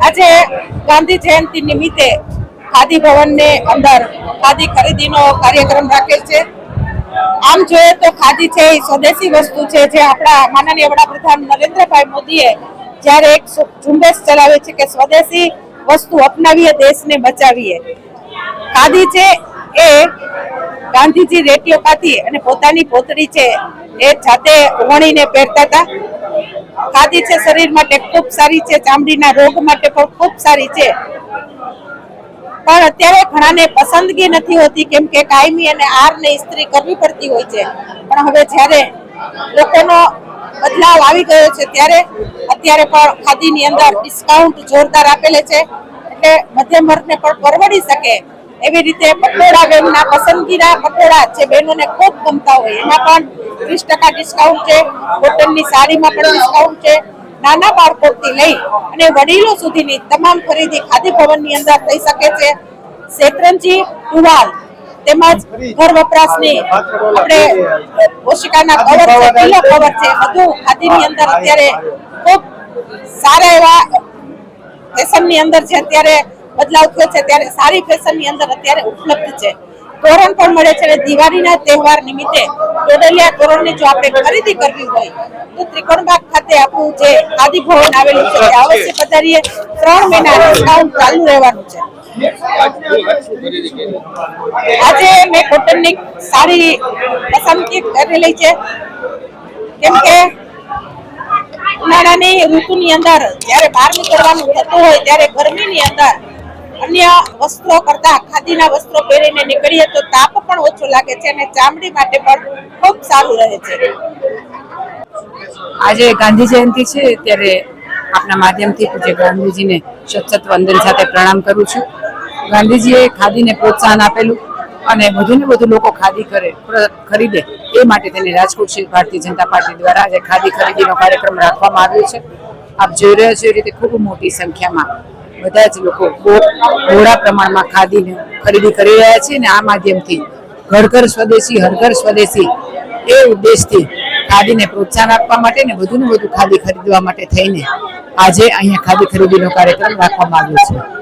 આજે ગાંધી જયંતિ નિમિત્તે ખાદી ભવનની અંદર ખાદી ખરીદીનો કાર્યક્રમ રાખેલ છે. આમ જોઈએ તો ખાદી છે એ સ્વદેશી વસ્તુ છે જે આપણા માનનીય વડાપ્રધાન નરેન્દ્રભાઈ મોદીએ જ્યારે એક ઝુંબેશ ચલાવે છે કે સ્વદેશી વસ્તુ અપનાવીએ, દેશને બચાવીએ. ખાદી છે એ ગાંધીજી રેટીઓ કાઢી અને પોતાની પોતડી છે એ જાતે વણીને પહેરતા હતા. ખાદી છે, શરીર માટે ખૂબ સારી છે, ચામડીના રોગ માટે પણ ખૂબ સારી છે. પણ અત્યારે ઘણાને પસંદગી નથી હોતી, કેમ કે કાયમી અને આરને ઇસ્ત્રી કરવી પડતી હોય છે. પણ હવે જ્યારે લોકોનો બદલાવ આવી ગયો છે, ત્યારે અત્યારે પણ ખાદીની અંદર ડિસ્કાઉન્ટ જોરદાર આપેલે છે. એટલે મધ્યમ વર્ગને પણ પરવડી શકે એવી રીતે પટોળા વેમના પસંદગીના પટોળા જે બહેનોને ખૂબ ગમતા હોય, એમાં પણ ત્રીસ ટકા ડિસ્કાઉન્ટ છે કોટનની સાડીમાં પણ ડિસ્કાઉન્ટ છે. નાના બાળકોથી લઈ અને વડીલો સુધીની તમામ ખરીદી ખાદી ભવનની અંદર થઈ શકે છે. શેતરંજી ટુવાલ તેમજ ઘર વપરાશની આપણે ઓશિકાના કવર છે પિલો કવર છે. બધું ખાદીની અંદર અત્યારે ખૂબ સારા એવા ફેશનની અંદર છે અત્યારે બદલાવ થયો છે, ત્યારે સારી ફેશનની અંદર અત્યારે ઉપલબ્ધ છે. તોરણ પણ મળે છે અને દિવાળીના તહેવાર નિમિત્તે ટોડલિયા તોરણની જો આપણે ખરીદી કરવી હોય, તો ત્રિકોણબાગ ખાતે આપણું જે ભવન આવેલું છે તે અવશ્ય પધારીએ. ત્રણ મહિના ડિસ્કાઉન્ટ ચાલુ રહેવાનું છે. આજે મેં કોટનની સાડી પસંદગી કરેલી છે. કેમ કે ઉનાળાની ઋતુની અંદર જ્યારે બહાર નીકળવાનું થતું હોય, ત્યારે ગરમીની અંદર અન્ય વસ્ત્રો કરતા ખાદીના વસ્ત્રો પહેરીને નીકળીએ તો તાપ પણ ઓછો લાગે છે અને ચામડી માટે પણ ખૂબ સારું રહે છે. આજે ગાંધી જયંતિ છે ત્યારે આપના માધ્યમથી પૂજ્ય ગાંધીજીને સતસત વંદન સાથે પ્રણામ કરું છું. ગાંધીજીએ ખાદીને પ્રોત્સાહન આપેલું અને વધુને વધુ લોકો ખાદી કરે, ખરીદે એ માટે તેને રાજકોટ શહેર ભારતીય જનતા પાર્ટી દ્વારા આજે ખાદી ખરીદીનો કાર્યક્રમ રાખવામાં આવ્યો છે. આપ જોઈ રહ્યા છો એ રીતે ખૂબ મોટી સંખ્યામાં બધા જ લોકો બહુ બહોળા પ્રમાણમાં ખાદીને ખરીદી કરી રહ્યા છે અને આ માધ્યમથી ઘર ઘર સ્વદેશી હર ઘર સ્વદેશી એ ઉદ્દેશથી ખાદીને પ્રોત્સાહન આપવા માટે ને વધુને વધુ ખાદી ખરીદવા માટે થઈને આજે અહીંયા ખાદી ખરીદીનો કાર્યક્રમ રાખવામાં આવ્યો છે.